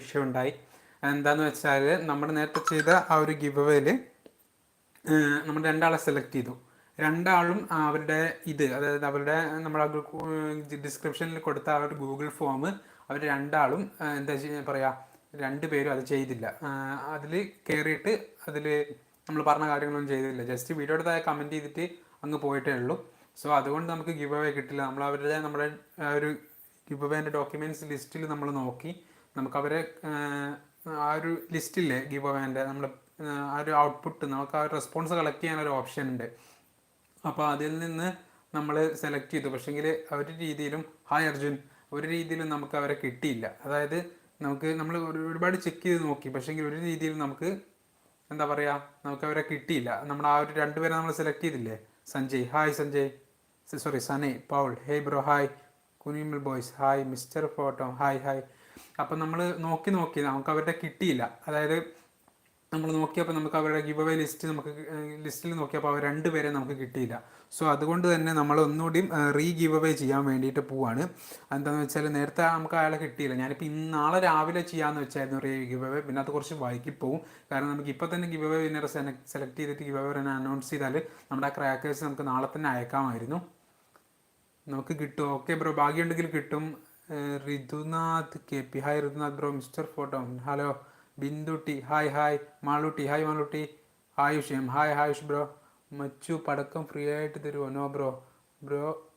വിഷയം ഉണ്ടായി എന്താന്ന് വെച്ചാൽ നമ്മൾ നേരത്തെ ചെയ്ത ആ ഒരു ഗിവ് അവേയിൽ നമ്മൾ രണ്ടാളെ സെലക്ട് ചെയ്തു. രണ്ടാളും അവരുടെ ഇത് അതായത് അവരുടെ നമ്മൾ ഡിസ്ക്രിപ്ഷനിൽ കൊടുത്ത ആ ഒരു ഗൂഗിൾ ഫോം അവർ രണ്ടാളും എന്താ പറയുക രണ്ട് പേരും അത് ചെയ്തില്ല. അതിൽ കയറിയിട്ട് അതിൽ നമ്മൾ പറഞ്ഞ കാര്യങ്ങളൊന്നും ചെയ്തില്ല. ജസ്റ്റ് വീഡിയോ താഴെ കമന്റ് ചെയ്തിട്ട് അങ്ങ് പോയിട്ടേ ഉള്ളൂ. സോ അതുകൊണ്ട് നമുക്ക് ഗിവ് അവേ കിട്ടില്ല. നമ്മൾ അവരുടെ നമ്മുടെ ഒരു ഗിവ് അവേന്റെ ഡോക്യുമെന്റ്സ് ലിസ്റ്റിൽ നമ്മൾ നോക്കി. നമുക്ക് അവരെ ആ ഒരു ലിസ്റ്റില്ലേ ഗീവ് അവേന്റെ നമ്മൾ ആ ഒരു ഔട്ട്പുട്ട് നമുക്ക് ആ ഒരു റെസ്പോൺസ് കളക്ട് ചെയ്യാൻ ഒരു ഓപ്ഷൻ ഉണ്ട്. അപ്പോൾ അതിൽ നിന്ന് നമ്മൾ സെലക്ട് ചെയ്തു. പക്ഷേങ്കിൽ ഒരു രീതിയിലും ഹായ് അർജുൻ ഒരു രീതിയിലും നമുക്ക് അവരെ കിട്ടിയില്ല. അതായത് നമുക്ക് നമ്മൾ ഒരുപാട് ചെക്ക് ചെയ്ത് നോക്കി. പക്ഷേങ്കിൽ ഒരു രീതിയിലും നമുക്ക് എന്താ പറയുക നമുക്ക് അവരെ കിട്ടിയില്ല. നമ്മൾ ആ ഒരു രണ്ടുപേരെ നമ്മൾ സെലക്ട് ചെയ്തില്ലേ? Sanjay hi Sanjay. Sorry Sanay Paul. Hey bro hi Kunimal boys hi mister photo hi hi അപ്പം നമ്മൾ നോക്കി നോക്കി നമുക്ക് അവരുടെ കിട്ടിയില്ല. അതായത് നമ്മൾ നോക്കിയപ്പോൾ നമുക്ക് അവരുടെ ഗിവ് അവേ ലിസ്റ്റ് നമുക്ക് ലിസ്റ്റിൽ നോക്കിയപ്പോൾ അവർ രണ്ടുപേരെ നമുക്ക് കിട്ടിയില്ല. സോ അതുകൊണ്ട് തന്നെ നമ്മൾ ഒന്നുകൂടി റീ ഗിവ് അവേ ചെയ്യാൻ വേണ്ടിയിട്ട് പോവാണ്. എന്താണെന്ന് വെച്ചാൽ നേരത്തെ നമുക്ക് അയാളെ കിട്ടിയില്ല. ഞാനിപ്പോൾ ഇന്ന് നാളെ രാവിലെ ചെയ്യാമെന്ന് വെച്ചായിരുന്നു റീ ഗിവ് അവേ പിന്നെ അത് കുറച്ച് വൈകി പോകും കാരണം നമുക്ക് ഇപ്പോൾ തന്നെ ഗിവ് അവേ വിന്നർ സെലക്ട് ചെയ്തിട്ട് ഗിവ് അവേ തന്നെ അനൗൺസ് ചെയ്താൽ നമ്മുടെ ക്രാക്കേഴ്സ് നമുക്ക് നാളെ തന്നെ അയക്കാമായിരുന്നു. നമുക്ക് കിട്ടും. ഓക്കെ ബ്രോ ഭാഗ്യമുണ്ടെങ്കിൽ കിട്ടും. Rithunath K P. Hi Rithunath bro mister photo. Hello Bindutti. Hi hi. Malutti. Hi Malutti. Ayush M hi Ayush bro. മച്ചു പടക്കം ഫ്രീ ആയിട്ട് തരുമോ നോ ബ്രോ. ബ്രോ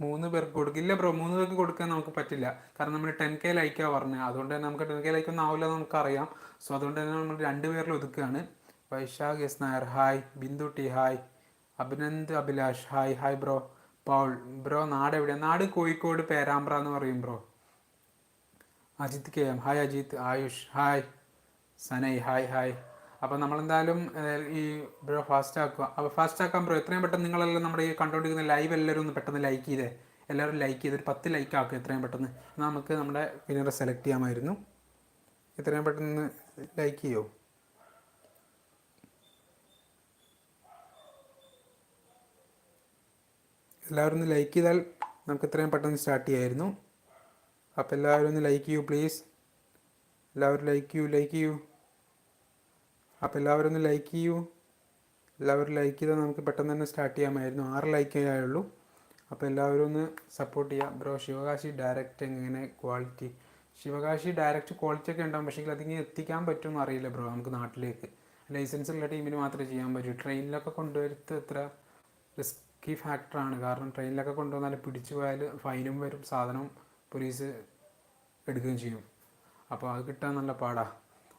മൂന്ന് പേർക്ക് കൊടുക്കും ഇല്ല ബ്രോ മൂന്ന് പേർക്ക് കൊടുക്കാൻ നമുക്ക് പറ്റില്ല. കാരണം നമ്മൾ ടെൻ കെ ലൈക്കാണ് പറഞ്ഞത് അതുകൊണ്ട് തന്നെ നമുക്ക് ടെൻ കെ ലൈക്കൊന്നും ആവില്ല നമുക്കറിയാം. സോ അതുകൊണ്ട് തന്നെ നമ്മൾ രണ്ട് പേരിൽ ഒതുക്കുകയാണ് Vaishakh S Nair. Hi. Bindutti hi. Abhinand Abhilash. Hi hi bro. Paul bro നാട് എവിടെയാണ് നാട് കോഴിക്കോട് പേരാമ്പ്ര എന്ന് പറയും bro. Ajith K M. Hi Ajith. Ayush. Hi Sanai. Hi hi അപ്പോൾ നമ്മളെന്തായാലും ഈ ബ്രോ ഫാസ്റ്റ് ആക്കുക. അപ്പോൾ ഫാസ്റ്റ് ആക്കാൻ ബ്രോ. എത്രയും പെട്ടെന്ന് നിങ്ങളെല്ലാം നമ്മുടെ ഈ കണ്ടുകൊണ്ടിരിക്കുന്ന ലൈവ് എല്ലാവരും ഒന്ന് പെട്ടെന്ന് ലൈക്ക് ചെയ്തേ. എല്ലാവരും ലൈക്ക് ചെയ്ത് ഒരു പത്ത് ലൈക്ക് ആക്കുക എത്രയും പെട്ടെന്ന്. നമുക്ക് നമ്മുടെ വിനറെ സെലക്ട് ചെയ്യാമായിരുന്നു. എത്രയും പെട്ടെന്ന് ലൈക്ക് ചെയ്യുമോ എല്ലാവരും ഒന്ന് ലൈക്ക് ചെയ്താൽ നമുക്ക് ഇത്രയും പെട്ടെന്ന് സ്റ്റാർട്ട് ചെയ്യായിരുന്നു. അപ്പോൾ എല്ലാവരും ഒന്ന് ലൈക്ക് ചെയ്യൂ പ്ലീസ് എല്ലാവരും ലൈക്ക് ചെയ്യൂ ലൈക്ക് ചെയ്യൂ. അപ്പോൾ എല്ലാവരും ഒന്ന് ലൈക്ക് ചെയ്യൂ. എല്ലാവരും ലൈക്ക് ചെയ്താൽ നമുക്ക് പെട്ടെന്ന് തന്നെ സ്റ്റാർട്ട് ചെയ്യാമായിരുന്നു. ആറ് ലൈക്ക് ആയുള്ളൂ അപ്പോൾ എല്ലാവരും ഒന്ന് സപ്പോർട്ട് ചെയ്യാം. ബ്രോ ശിവകാശി ഡയറക്റ്റ് എങ്ങനെ ക്വാളിറ്റി ശിവകാശി ഡയറക്റ്റ് ക്വാളിറ്റി ഒക്കെ ഉണ്ടാകും പക്ഷേ അതിങ്ങനെ എത്തിക്കാൻ പറ്റുമെന്ന് അറിയില്ല ബ്രോ നമുക്ക് നാട്ടിലേക്ക്. ലൈസൻസ് ഉള്ള ടീമിന് മാത്രമേ ചെയ്യാൻ പറ്റൂ. ട്രെയിനിലൊക്കെ കൊണ്ടുവരുത്ത് എത്ര? റിസ്കി ഫാക്ടറാണ്. കാരണം ട്രെയിനിലൊക്കെ കൊണ്ടുവന്നാൽ പിടിച്ചു പോയാൽ ഫൈനും വരും സാധനം പോലീസ് എടുക്കുകയും ചെയ്യും. അപ്പോൾ അത് കിട്ടാൻ നല്ല പാടാണ്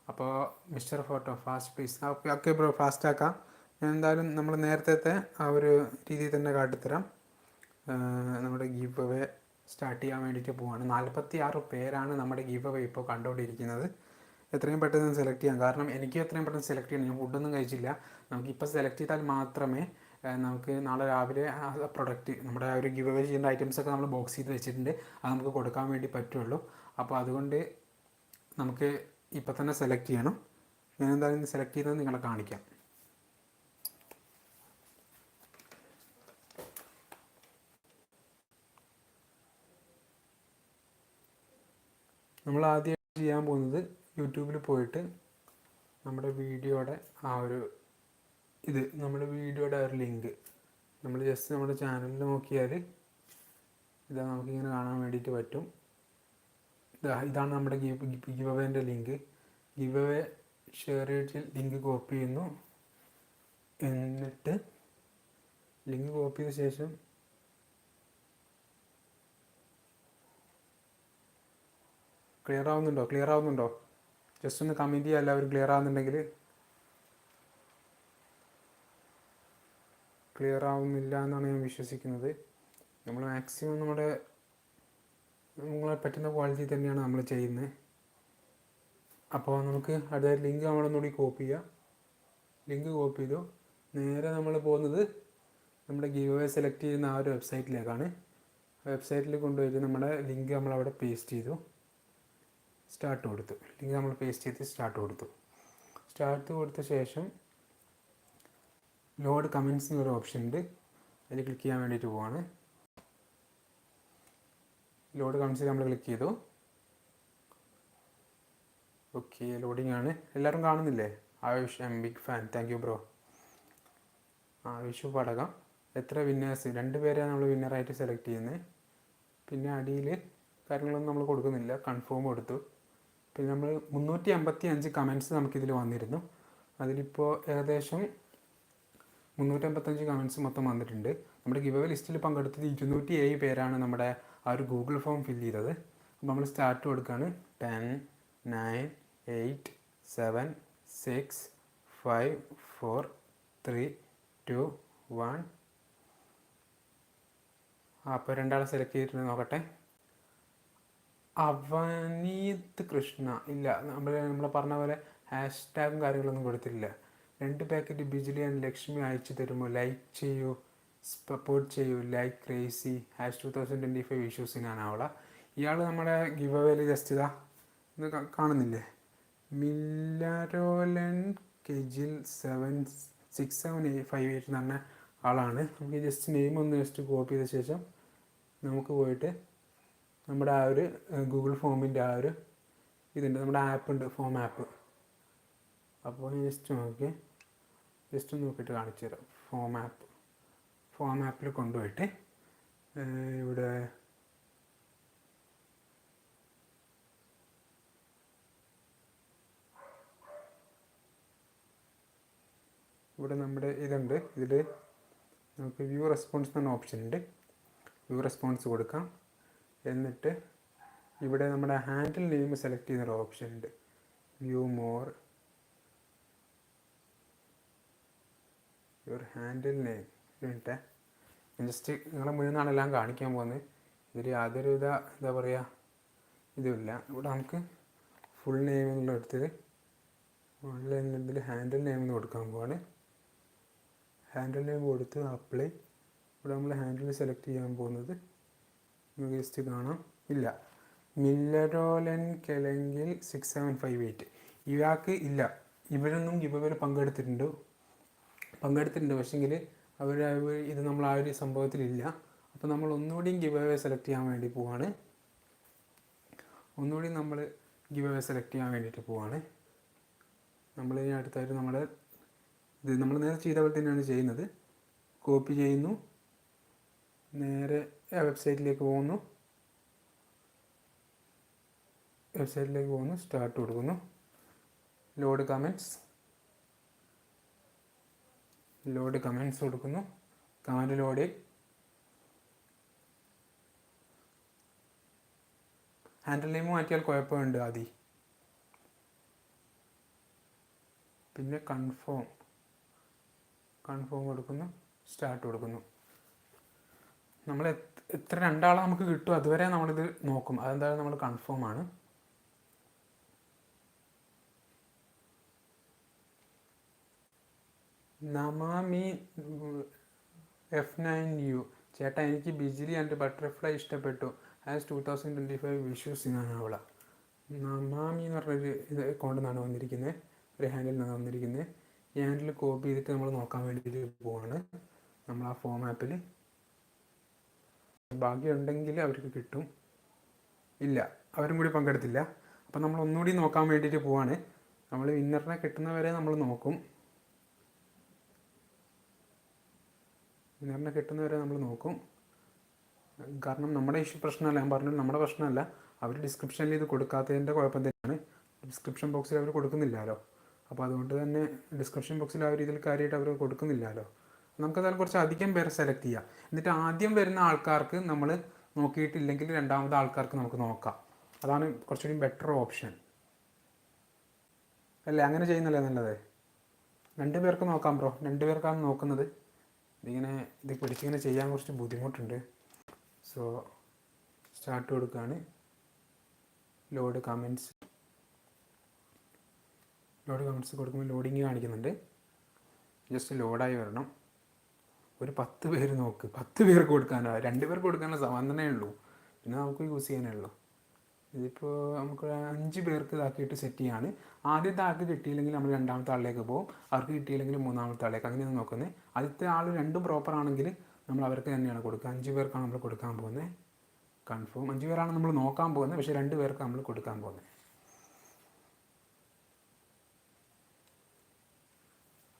അപ്പോൾ mister photo fast please okay bro fast ആക്കാം. ഞാൻ എന്തായാലും നമ്മൾ നേരത്തെ ആ ഒരു രീതിയിൽ തന്നെ കാട്ടിത്തരാം. നമ്മുടെ ഗീവ് അവേ സ്റ്റാർട്ട് ചെയ്യാൻ വേണ്ടിയിട്ട് പോവാണ്. നാൽപ്പത്തി ആറ് പേരാണ് നമ്മുടെ ഗീവ് അവേ ഇപ്പോൾ കണ്ടുകൊണ്ടിരിക്കുന്നത്. എത്രയും പെട്ടെന്ന് സെലക്ട് ചെയ്യാം. കാരണം എനിക്ക് എത്രയും പെട്ടെന്ന് സെലക്ട് ചെയ്യണം. ഞാൻ ഫുഡൊന്നും കഴിച്ചില്ല. നമുക്കിപ്പോൾ സെലക്ട് ചെയ്താൽ മാത്രമേ നമുക്ക് നാളെ രാവിലെ ആ പ്രൊഡക്റ്റ് നമ്മുടെ ആ ഒരു ഗിവ് അവേ ചെയ്യുന്ന ഐറ്റംസൊക്കെ നമ്മൾ ബോക്സ് ചെയ്ത് വെച്ചിട്ടുണ്ട്. അത് നമുക്ക് കൊടുക്കാൻ വേണ്ടി പറ്റുള്ളൂ. അപ്പോൾ അതുകൊണ്ട് നമുക്ക് ഇപ്പം തന്നെ സെലക്ട് ചെയ്യണം. ഞാൻ എന്തായാലും സെലക്ട് ചെയ്യുന്നത് നിങ്ങളെ കാണിക്കാം. നമ്മൾ ആദ്യം ചെയ്യാൻ പോകുന്നത് യൂട്യൂബിൽ പോയിട്ട് നമ്മുടെ വീഡിയോയുടെ ആ ഒരു ഇത് നമ്മുടെ വീഡിയോയുടെ ഒരു ലിങ്ക്. നമ്മൾ ജസ്റ്റ് നമ്മുടെ ചാനലിൽ നോക്കിയാൽ ഇതാ നമുക്കിങ്ങനെ കാണാൻ വേണ്ടിയിട്ട് പറ്റും. ഇതാ ഇതാണ് നമ്മുടെ give give link. Give share ചെയ്തിട്ട് ലിങ്ക് കോപ്പി ചെയ്യുന്നു. എന്നിട്ട് ലിങ്ക് കോപ്പി ചെയ്ത ശേഷം ക്ലിയർ ആവുന്നുണ്ടോ? ക്ലിയർ ആവുന്നുണ്ടോ? ജസ്റ്റ് ഒന്ന് കമന്റ് ചെയ്യുക എല്ലാവരും ക്ലിയർ ആവുന്നുണ്ടെങ്കിൽ ക്ലിയർ ആവുന്നില്ല എന്നാണ് ഞാൻ വിശ്വസിക്കുന്നത്. നമ്മൾ മാക്സിമം നമ്മുടെ നമ്മളെ പറ്റുന്ന ക്വാളിറ്റി തന്നെയാണ് നമ്മൾ ചെയ്യുന്നത് അപ്പോൾ നമുക്ക് അടുത്ത ലിങ്ക് നമ്മളൊന്നുകൂടി കോപ്പി ചെയ്യാം. ലിങ്ക് കോപ്പി ചെയ്തു. നേരെ നമ്മൾ പോകുന്നത് നമ്മുടെ ഗീവ് വേ സെലക്ട് ചെയ്യുന്ന ആ ഒരു വെബ്സൈറ്റിലേക്കാണ് വെബ്സൈറ്റിൽ കൊണ്ടുപോയിട്ട് നമ്മുടെ ലിങ്ക് നമ്മളവിടെ പേസ്റ്റ് ചെയ്തു. സ്റ്റാർട്ട് കൊടുത്തു. ലിങ്ക് നമ്മൾ പേസ്റ്റ് ചെയ്ത് സ്റ്റാർട്ട് കൊടുത്തു. സ്റ്റാർട്ട് കൊടുത്ത ശേഷം ലോഡ് കമൻസ് എന്നൊരു ഓപ്ഷൻ ഉണ്ട് അതിൽ ക്ലിക്ക് ചെയ്യാൻ വേണ്ടിയിട്ട് പോവാണ്. ലോഡ് കമൻസിൽ നമ്മൾ ക്ലിക്ക് ചെയ്തു. ഓക്കെ ലോഡിംഗ് ആണ്. എല്ലാവരും കാണുന്നില്ലേ? Ayush M big fan. Thank you bro Ayush പടകം എത്ര വിന്നേഴ്സ് രണ്ട് പേരെയാണ് നമ്മൾ വിന്നറായിട്ട് സെലക്ട് ചെയ്യുന്നത് പിന്നെ അടിയിൽ കാര്യങ്ങളൊന്നും നമ്മൾ കൊടുക്കുന്നില്ല. കൺഫേം കൊടുത്തു. പിന്നെ നമ്മൾ മുന്നൂറ്റി അമ്പത്തി അഞ്ച് കമൻസ് നമുക്കിതിൽ വന്നിരുന്നു. അതിലിപ്പോൾ ഏകദേശം മുന്നൂറ്റമ്പത്തഞ്ച് കമൻസ് മൊത്തം വന്നിട്ടുണ്ട്. നമ്മുടെ ഗിവ് ലിസ്റ്റിൽ പങ്കെടുത്തത് ഇരുന്നൂറ്റി ഏഴ് പേരാണ് നമ്മുടെ ആ ഒരു ഗൂഗിൾ ഫോം ഫില്ല് ചെയ്തത്. അപ്പോൾ നമ്മൾ സ്റ്റാർട്ട് കൊടുക്കുകയാണ് ten nine eight seven six five four three two one. അപ്പോൾ രണ്ടാളെ സെലക്ട് ചെയ്തിട്ടുണ്ട് നോക്കട്ടെ. അവനീത് കൃഷ്ണ. ഇല്ല നമ്മൾ നമ്മൾ പറഞ്ഞ പോലെ ഹാഷ്ടാഗും കാര്യങ്ങളൊന്നും കൊടുത്തിട്ടില്ല. രണ്ട് പാക്കറ്റ് ബിജിലി ആൻഡ് ലക്ഷ്മി അയച്ചു തരുമോ? ലൈക്ക് ചെയ്യൂ. സപ്പോർട്ട് ചെയ്യൂ. Like crazy hash two thousand twenty five ഇഷ്യൂസിനാണ് അവളെ. ഇയാൾ നമ്മുടെ ഗിവ് അവേയിൽ ജസ്റ്റ് ഇതാ. കാ- കാണുന്നില്ലേ? മില്ലാരോലൻ കെജിൽ seven six seven eight five eight എന്ന് പറഞ്ഞ ആളാണ്. നമുക്ക് ജസ്റ്റ് നെയിം ഒന്ന് ജസ്റ്റ് കോപ്പി ചെയ്ത ശേഷം നമുക്ക് പോയിട്ട് നമ്മുടെ ആ ഒരു ഗൂഗിൾ ഫോമിന്റെ ആ ഒരു ഇതുണ്ട്. നമ്മുടെ ആപ്പ് ഉണ്ട് ഫോം ആപ്പ് അപ്പോൾ ജസ്റ്റ് നോക്കി ജസ്റ്റ് ഒന്ന് നോക്കിയിട്ട് കാണിച്ചു തരാം. ഫോം ആപ്പ് ഫോം ആപ്പിൽ കൊണ്ടുപോയിട്ട് ഇവിടെ ഇവിടെ നമ്മുടെ ഇതുണ്ട്. ഇതിൽ നമുക്ക് വ്യൂ റെസ്പോൺസ് എന്ന് ഓപ്ഷൻ ഉണ്ട്. വ്യൂ റെസ്പോൺസ് കൊടുക്കാം. എന്നിട്ട് ഇവിടെ നമ്മുടെ ഹാൻഡിൽ നെയിം സെലക്ട് ചെയ്യുന്നൊരു ഓപ്ഷൻ ഉണ്ട്. View more your handle name minute just നിങ്ങളെ മുന്നിൽ നിന്നാണെല്ലാം കാണിക്കാൻ പോകുന്നത്. ഇതിൽ യാതൊരു വിധ എന്താ പറയുക ഇതുമില്ല. ഇവിടെ നമുക്ക് ഫുൾ നെയിം എന്നുള്ള എടുത്തത് ഓൺലൈനിൽ ഇതിൽ ഹാൻഡിൽ നെയിം എന്ന് കൊടുക്കാൻ പോവാണ്. ഹാൻഡിൽ നെയിം കൊടുത്ത് അപ്ലൈ ഇവിടെ നമ്മൾ ഹാൻഡിൽ സെലക്ട് ചെയ്യാൻ പോകുന്നത് നമുക്ക് ജസ്റ്റ് കാണാം. ഇല്ല. മില്ലറോലൻ കെലെങ്കിൽ സിക്സ് സെവൻ ഫൈവ് എയ്റ്റ് ഇയാൾക്ക് ഇല്ല. ഇവരൊന്നും ഇവർ പങ്കെടുത്തിട്ടുണ്ട്? പങ്കെടുത്തിട്ടുണ്ട്. പക്ഷേങ്കിൽ അവർ ഇത് നമ്മൾ ആ ഒരു സംഭവത്തിലില്ല. അപ്പോൾ നമ്മൾ ഒന്നുകൂടിയും ഗിവ് സെലക്ട് ചെയ്യാൻ വേണ്ടി പോവാണ്. ഒന്നുകൂടി നമ്മൾ ഗിവ് സെലക്ട് ചെയ്യാൻ വേണ്ടിയിട്ട് പോവാണ്. നമ്മൾ ഇനി അടുത്തായിട്ട് നമ്മൾ ഇത് നമ്മൾ നേരെ ചെയ്ത പോലെ തന്നെയാണ് ചെയ്യുന്നത്. കോപ്പി ചെയ്യുന്നു. നേരെ വെബ്സൈറ്റിലേക്ക് പോകുന്നു. വെബ്സൈറ്റിലേക്ക് പോകുന്നു. സ്റ്റാർട്ട് കൊടുക്കുന്നു. ലോഡ് കമന്റ്സ് ലോഡ് കമൻസ് കൊടുക്കുന്നു. കമന്റ് ലോഡിൽ ഹാൻഡിൽ നെയിം മാറ്റിയാൽ കുഴപ്പമുണ്ട് ആദ്യം പിന്നെ കൺഫേം കൺഫേം കൊടുക്കുന്നു സ്റ്റാർട്ട് കൊടുക്കുന്നു. നമ്മൾ എത്ര രണ്ടാളെ നമുക്ക് കിട്ടും അതുവരെ നമ്മളിത് നോക്കും. അതെന്തായാലും നമ്മൾ കൺഫേം ആണ്. Namami F nine you. ചേട്ടാ എനിക്ക് ബിജിലി ആൻഡ് ബട്ടർഫ്ലൈ ഇഷ്ടപ്പെട്ടു. As two thousand twenty five wishes എന്നാണ് അവള നമാമി എന്ന് പറഞ്ഞൊരു ഇത് അക്കൗണ്ടിൽ നിന്നാണ് വന്നിരിക്കുന്നത് ഒരു ഹാൻഡിൽ നിന്നാണ് വന്നിരിക്കുന്നത് ഈ ഹാൻഡിൽ കോപ്പി ചെയ്തിട്ട് നമ്മൾ നോക്കാൻ വേണ്ടിയിട്ട് പോവാണ്. നമ്മൾ ആ ഫോം ആപ്പിൽ ഭാഗ്യമുണ്ടെങ്കിൽ അവർക്ക് കിട്ടും. ഇല്ല അവരും കൂടി പങ്കെടുത്തില്ല. അപ്പം നമ്മൾ ഒന്നുകൂടി നോക്കാൻ വേണ്ടിയിട്ട് പോവാണ്. നമ്മൾ വിന്നറിനെ കിട്ടുന്നവരെ നമ്മൾ നോക്കും. വിന്നറിനെ കിട്ടുന്നവരെ നമ്മൾ നോക്കും. കാരണം നമ്മുടെ ഇഷ്യൂ പ്രശ്നമല്ല. ഞാൻ പറഞ്ഞു നമ്മുടെ പ്രശ്നമല്ല. അവർ ഡിസ്ക്രിപ്ഷനിൽ ഇത് കൊടുക്കാത്തതിന്റെ കുഴപ്പം തന്നെയാണ്. ഡിസ്ക്രിപ്ഷൻ ബോക്സിൽ അവർ കൊടുക്കുന്നില്ലല്ലോ. അപ്പോൾ അതുകൊണ്ട് തന്നെ ഡിസ്ക്രിപ്ഷൻ ബോക്സിൽ ആ രീതിയിൽ കാര്യമായിട്ട് അവർ കൊടുക്കുന്നില്ലല്ലോ. നമുക്കതായാലും കുറച്ച് അധികം പേരെ സെലക്ട് ചെയ്യാം. എന്നിട്ട് ആദ്യം വരുന്ന ആൾക്കാർക്ക് നമ്മൾ നോക്കിയിട്ടില്ലെങ്കിൽ രണ്ടാമത് ആൾക്കാർക്ക് നമുക്ക് നോക്കാം. അതാണ് കുറച്ചുകൂടി ബെറ്റർ ഓപ്ഷൻ അല്ലേ? അങ്ങനെ ചെയ്യുന്നല്ലേ നല്ലത്? രണ്ട് പേർക്ക് നോക്കാം ബ്രോ രണ്ട് പേർക്കാണ് നോക്കുന്നത്. ഇതിങ്ങനെ ഇത് പിടിച്ചിങ്ങനെ ചെയ്യാൻ കുറച്ച് ബുദ്ധിമുട്ടുണ്ട്. സോ സ്റ്റാർട്ട് കൊടുക്കുകയാണ് ലോഡ് കമൻസ് ലോഡ് കമൻസ് കൊടുക്കുമ്പോൾ ലോഡിങ് കാണിക്കുന്നുണ്ട്. ജസ്റ്റ് ലോഡായി വരണം. ഒരു പത്ത് പേര് നോക്ക്. പത്ത് പേർക്ക് കൊടുക്കാനോ. രണ്ട് പേർക്ക് കൊടുക്കാനുള്ള സമാധാനമേ ഉള്ളൂ. പിന്നെ നമുക്ക് യൂസ് ചെയ്യാനേ ഉള്ളൂ. ഇതിപ്പോൾ നമുക്ക് അഞ്ച് പേർക്ക് ഇതാക്കിയിട്ട് സെറ്റ് ചെയ്യാണ്. ആദ്യത്തെ ആൾക്ക് കിട്ടിയില്ലെങ്കിൽ നമ്മൾ രണ്ടാമത്തെ ആളിലേക്ക് പോകും. അവർക്ക് കിട്ടിയില്ലെങ്കിൽ മൂന്നാമത്തെ ആളിലേക്ക്. അങ്ങനെയാണ് നോക്കുന്നത്. ആദ്യത്തെ ആൾ രണ്ടും പ്രോപ്പർ ആണെങ്കിൽ നമ്മൾ അവർക്ക് തന്നെയാണ് കൊടുക്കുക. അഞ്ച് പേർക്കാണ് നമ്മൾ കൊടുക്കാൻ പോകുന്നത്. കൺഫേം അഞ്ച് പേരാണ് നമ്മൾ നോക്കാൻ പോകുന്നത്. പക്ഷേ രണ്ട് പേർക്ക് നമ്മൾ കൊടുക്കാൻ പോകുന്നത്.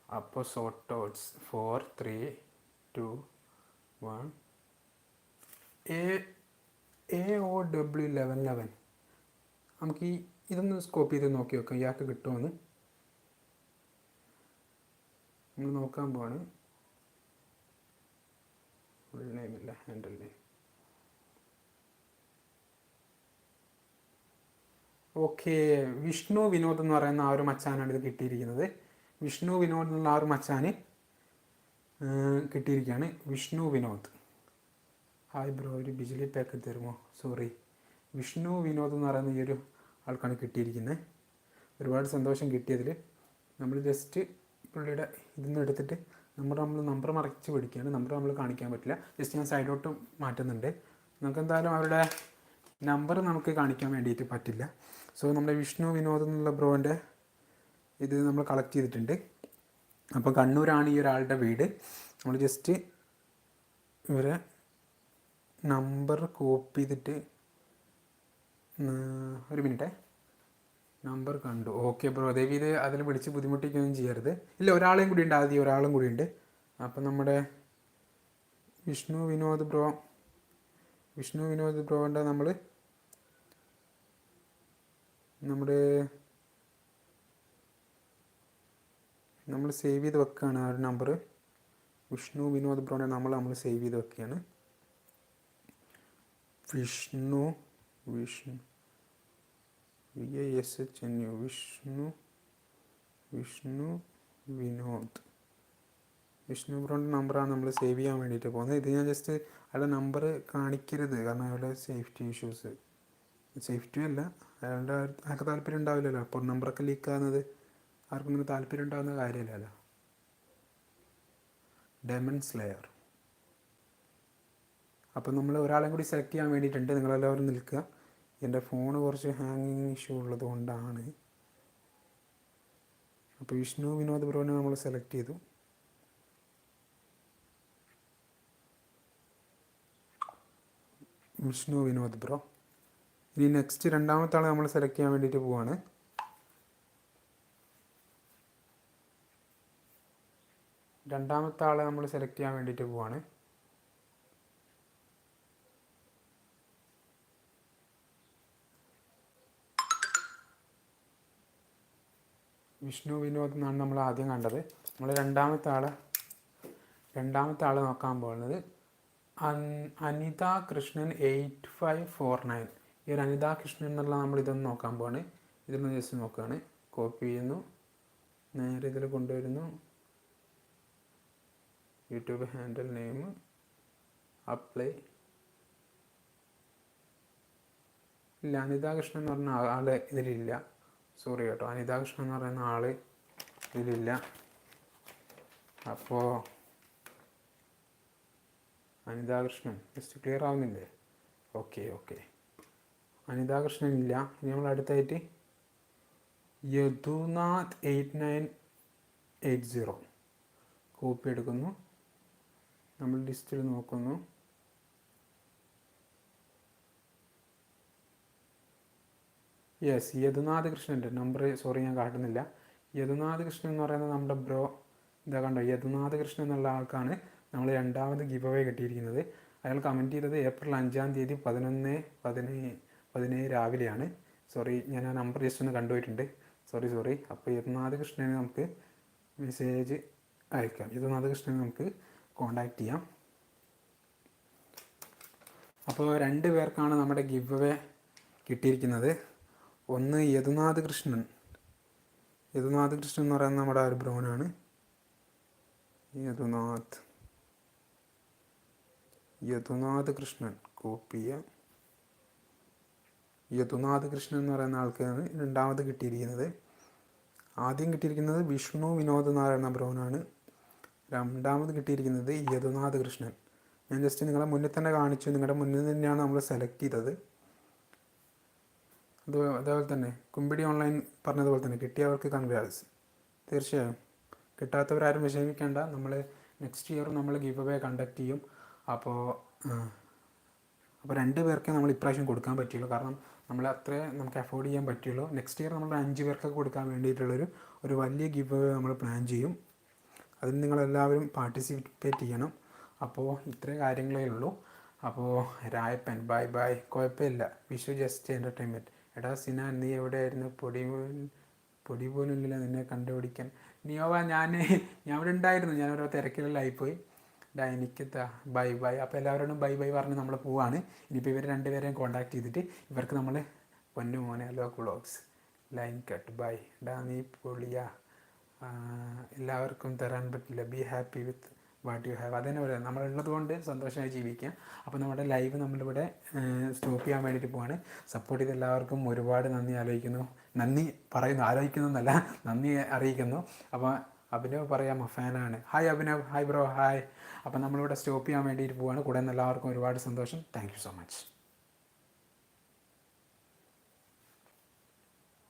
അപ്പോൾ സോട്ടോട്സ് four three two one A A O W eleven eleven നമുക്ക് ഈ ഇതൊന്ന് സ്കോപ്പ് ചെയ്ത് നോക്കി നോക്കാം ഇയാൾക്ക് കിട്ടുമെന്ന് നമ്മൾ നോക്കാൻ പോവാണ്. ഫുൾ നെയിം ഇല്ല. Handle name okay Vishnu Vinod എന്ന് പറയുന്ന ആ ഒരു മച്ചാനാണ് ഇത് കിട്ടിയിരിക്കുന്നത്. വിഷ്ണു വിനോദ് എന്നുള്ള ആ ഒരു മച്ചാന് കിട്ടിയിരിക്കുകയാണ്. വിഷ്ണു വിനോദ്. ഹായ് ബ്രോ ഒരു ബിജിലി പാക്ക് തരുമോ? സോറി വിഷ്ണു വിനോദ് എന്ന് പറയുന്ന ഈ ഒരു ആൾക്കാണ് കിട്ടിയിരിക്കുന്നത് ഒരുപാട് സന്തോഷം കിട്ടിയതിൽ. നമ്മൾ ജസ്റ്റ് പുള്ളിയുടെ ഇതിന്ന് എടുത്തിട്ട് നമ്മൾ നമ്മൾ നമ്പർ മറച്ച് പിടിക്കുകയാണ്. നമ്പർ നമ്മൾ കാണിക്കാൻ പറ്റില്ല. ജസ്റ്റ് ഞാൻ സൈഡോട്ട് മാറ്റുന്നുണ്ട്. നമുക്ക് എന്തായാലും അവരുടെ നമ്പർ നമുക്ക് കാണിക്കാൻ വേണ്ടിയിട്ട് പറ്റില്ല. സോ നമ്മുടെ വിഷ്ണു വിനോദ് എന്നുള്ള ബ്രോന്റെ ഇത് നമ്മൾ കളക്ട് ചെയ്തിട്ടുണ്ട്. അപ്പോൾ കണ്ണൂരാണ് ഈ ഒരാളുടെ വീട്. നമ്മൾ ജസ്റ്റ് ഇവരെ നമ്പർ കോപ്പി ചെയ്തിട്ട് ഒരു മിനിറ്റേ. നമ്പർ കണ്ടു. Okay bro. ദേവി ഇത് അതിൽ വിളിച്ച് ബുദ്ധിമുട്ടിക്കുകയൊന്നും ചെയ്യരുത്. ഇല്ല ഒരാളെയും കൂടി ഉണ്ട്. ആദ്യം ഒരാളും കൂടി ഉണ്ട്. അപ്പം നമ്മുടെ വിഷ്ണു വിനോദ് ബ്രോ വിഷ്ണു വിനോദ് ബ്രോന്റെ നമ്മൾ നമ്മുടെ നമ്മൾ സേവ് ചെയ്ത് വെക്കുകയാണ് ആ ഒരു നമ്പർ. വിഷ്ണു വിനോദ് ബ്രോനെ നമ്മൾ നമ്മൾ സേവ് ചെയ്ത് വെക്കുകയാണ്. വിഷ്ണു വിഷ്ണു. വി യു വിഷ്ണു വിഷ്ണു വിനോദ് വിഷ്ണു ബ്രോന്റെ നമ്പറാണ് നമ്മൾ സേവ് ചെയ്യാൻ വേണ്ടിയിട്ട് പോകുന്നത്. ഇത് ഞാൻ ജസ്റ്റ് അയാളുടെ നമ്പർ കാണിക്കരുത്. കാരണം അയാളുടെ സേഫ്റ്റി ഇഷ്യൂസ് സേഫ്റ്റി അല്ല. അയാളുടെ അയാൾക്ക് താല്പര്യം ഉണ്ടാവില്ലല്ലോ? അപ്പോൾ നമ്പറൊക്കെ ലീക്ക് ആകുന്നത് ആർക്കും ഇങ്ങനെ താല്പര്യം ഉണ്ടാകുന്ന കാര്യമില്ലല്ലോ. ഡെമൺ സ്ലെയർ അപ്പം നമ്മൾ ഒരാളെയും കൂടി സെലക്ട് ചെയ്യാൻ വേണ്ടിയിട്ടുണ്ട്. നിങ്ങളെല്ലാവരും നിൽക്കുക. എന്റെ ഫോൺ കുറച്ച് ഹാങ്ങിങ് ഇഷ്യൂ ഉള്ളത് കൊണ്ടാണ്. അപ്പോൾ വിഷ്ണു വിനോദ് ബ്രോനെ നമ്മൾ സെലക്ട് ചെയ്തു. വിഷ്ണു വിനോദ് ബ്രോ. ഇനി നെക്സ്റ്റ് രണ്ടാമത്തെ ആളെ നമ്മൾ സെലക്ട് ചെയ്യാൻ വേണ്ടിയിട്ട് പോവാണ്. രണ്ടാമത്തെ ആളെ നമ്മൾ സെലക്ട് ചെയ്യാൻ വേണ്ടിയിട്ട് പോവാണ്. വിഷ്ണു വിനോദ് എന്നാണ് നമ്മൾ ആദ്യം കണ്ടത്. നമ്മൾ രണ്ടാമത്തെ ആളെ രണ്ടാമത്തെ ആളെ നോക്കാൻ പോകുന്നത് Anitha Krishnan eight five four nine ഈ ഒരു അനിത കൃഷ്ണൻ എന്നുള്ള നമ്മൾ ഇതൊന്ന് നോക്കാൻ പോവാണ്. ഇതൊന്ന് ജസ്റ്റ് നോക്കുകയാണ്. കോപ്പി ചെയ്യുന്നു. നേരെ ഇതിൽ കൊണ്ടുവരുന്നു. യൂട്യൂബ് ഹാൻഡിൽ നെയിം അപ്ലൈ ഇല്ല അനിതാ കൃഷ്ണൻ എന്ന് പറഞ്ഞ ആളെ ഇതിലില്ല. സോറി കേട്ടോ. അനിതാ കൃഷ്ണൻ എന്ന് പറയുന്ന ആൾ ഇതിലില്ല. അപ്പോൾ അനിതാ കൃഷ്ണൻ. ജസ്റ്റ് ക്ലിയർ ആവുന്നില്ലേ? ഓക്കെ ഓക്കെ അനിതാ കൃഷ്ണൻ ഇല്ല. ഇനി നമ്മൾ അടുത്തായിട്ട് Yadunath eight nine eight zero copy എടുക്കുന്നു. നമ്മൾ ലിസ്റ്റിൽ നോക്കുന്നു. യെസ് യദുനാഥ് കൃഷ്ണന്റെ നമ്പർ സോറി ഞാൻ കാട്ടുന്നില്ല. യദുനാഥ് കൃഷ്ണൻ എന്ന് പറയുന്നത് നമ്മുടെ ബ്രോ ഇതാ കണ്ടോ? യദുനാഥ് കൃഷ്ണൻ എന്നുള്ള ആൾക്കാണ് നമ്മൾ രണ്ടാമത് ഗിവ് അവേ കിട്ടിയിരിക്കുന്നത്. അയാൾ കമന്റ് ചെയ്തത് ഏപ്രിൽ അഞ്ചാം തീയതി പതിനൊന്ന് പതിനേഴ് പതിനേഴ് രാവിലെയാണ്. സോറി ഞാൻ ആ നമ്പർ ജസ്റ്റ് ഒന്ന് കണ്ടുപോയിട്ടുണ്ട്. സോറി സോറി അപ്പോൾ യദുനാഥ് കൃഷ്ണനെ നമുക്ക് മെസ്സേജ് അയക്കാം. യദുനാഥ് കൃഷ്ണനെ നമുക്ക് കോണ്ടാക്ട് ചെയ്യാം. അപ്പോൾ രണ്ട് പേർക്കാണ് നമ്മുടെ ഗിവ് അവേ കിട്ടിയിരിക്കുന്നത്. ഒന്ന് യദുനാഥ് കൃഷ്ണൻ യദുനാഥ് കൃഷ്ണൻ എന്ന് പറയുന്ന നമ്മുടെ ഒരു ബ്രോനാണ് യദുനാഥ് യദുനാഥ്. കൃഷ്ണൻ കോപ്പിയ യദുനാഥ് കൃഷ്ണൻ എന്ന് പറയുന്ന ആൾക്കാണ് രണ്ടാമത് കിട്ടിയിരിക്കുന്നത്. ആദ്യം കിട്ടിയിരിക്കുന്നത് വിഷ്ണു വിനോദ് പറയുന്ന ബ്രോനാണ് രണ്ടാമത് കിട്ടിയിരിക്കുന്നത് യദുനാഥ് കൃഷ്ണൻ ഞാൻ ജസ്റ്റ് നിങ്ങളെ മുന്നിൽ തന്നെ കാണിച്ചു. നിങ്ങളുടെ മുന്നിൽ തന്നെയാണ് നമ്മൾ സെലക്ട് ചെയ്തത്. അത് അതേപോലെ തന്നെ. കുമ്പിടി ഓൺലൈൻ പറഞ്ഞതുപോലെ തന്നെ കിട്ടിയവർക്ക് കൺഗ്രാറ്റ്സ് തീർച്ചയായും. കിട്ടാത്തവരാരും വിഷമിക്കേണ്ട. നമ്മൾ നെക്സ്റ്റ് ഇയർ നമ്മൾ ഗീവ് അവേ കണ്ടക്ട് ചെയ്യും അപ്പോൾ അപ്പോൾ രണ്ട് പേർക്കേ നമ്മൾ ഇപ്രാവശ്യം കൊടുക്കാൻ പറ്റുള്ളൂ കാരണം നമ്മൾ അത്രേ നമുക്ക് അഫോർഡ് ചെയ്യാൻ പറ്റുള്ളൂ നെക്സ്റ്റ് ഇയർ നമ്മൾ അഞ്ച് പേർക്കൊക്കെ കൊടുക്കാൻ വേണ്ടിയിട്ടുള്ളൊരു ഒരു വലിയ ഗീവ് അവേ നമ്മൾ പ്ലാൻ ചെയ്യും. അതിന് നിങ്ങളെല്ലാവരും പാർട്ടിസിപ്പേറ്റ് ചെയ്യണം. അപ്പോൾ ഇത്രയും കാര്യങ്ങളേ ഉള്ളൂ. അപ്പോൾ രായപ്പൻ ബൈ ബൈ കുഴപ്പമില്ല. വിഷു ജസ്റ്റ് എന്റർടൈൻമെന്റ് എടാ സിനാൻ നീ എവിടെയായിരുന്നു? പൊടി പൊടി പോലും ഇല്ല നിന്നെ കണ്ടുപിടിക്കാൻ. നിയോവ ഞാൻ ഞാൻ ഇവിടെ ഉണ്ടായിരുന്നു. ഞാൻ ഓരോ തിരക്കിലായിപ്പോയി. ഡാ എനിക്ക് ബൈ ബൈ. അപ്പോൾ എല്ലാവരോടും ബൈ ബൈ പറഞ്ഞ് നമ്മൾ പോവാണ്. ഇനിയിപ്പോൾ ഇവർ രണ്ടുപേരെയും കോൺടാക്ട് ചെയ്തിട്ട് ഇവർക്ക് നമ്മൾ പൊന്നു മോനെ ഹലോ ക്ലോക്സ് ലൈൻ കട്ട് ബൈ ഡാ നീ പൊളിയാ. എല്ലാവർക്കും തരാൻ പറ്റില്ല. Be happy with what you have. അതന്നെ പറയാം നമ്മളുള്ളത് കൊണ്ട് സന്തോഷമായി ജീവിക്കാം. അപ്പോൾ നമ്മുടെ ലൈവ് നമ്മളിവിടെ സ്റ്റോപ്പ് ചെയ്യാൻ വേണ്ടിയിട്ട് പോവാണ്. സപ്പോർട്ട് ചെയ്ത എല്ലാവർക്കും ഒരുപാട് നന്ദി ആലോചിക്കുന്നു. നന്ദി പറയുന്നു ആലോചിക്കുന്നു എന്നല്ല നന്ദി അറിയിക്കുന്നു. അപ്പോൾ അഭിനവ് പറയാമോ ഫാനാണ്. Hi Abhinav. Hi bro hi അപ്പോൾ നമ്മളിവിടെ സ്റ്റോപ്പ് ചെയ്യാൻ വേണ്ടിയിട്ട് പോവാണ്. കൂടെ നിന്ന് എല്ലാവർക്കും ഒരുപാട് സന്തോഷം. Thank so much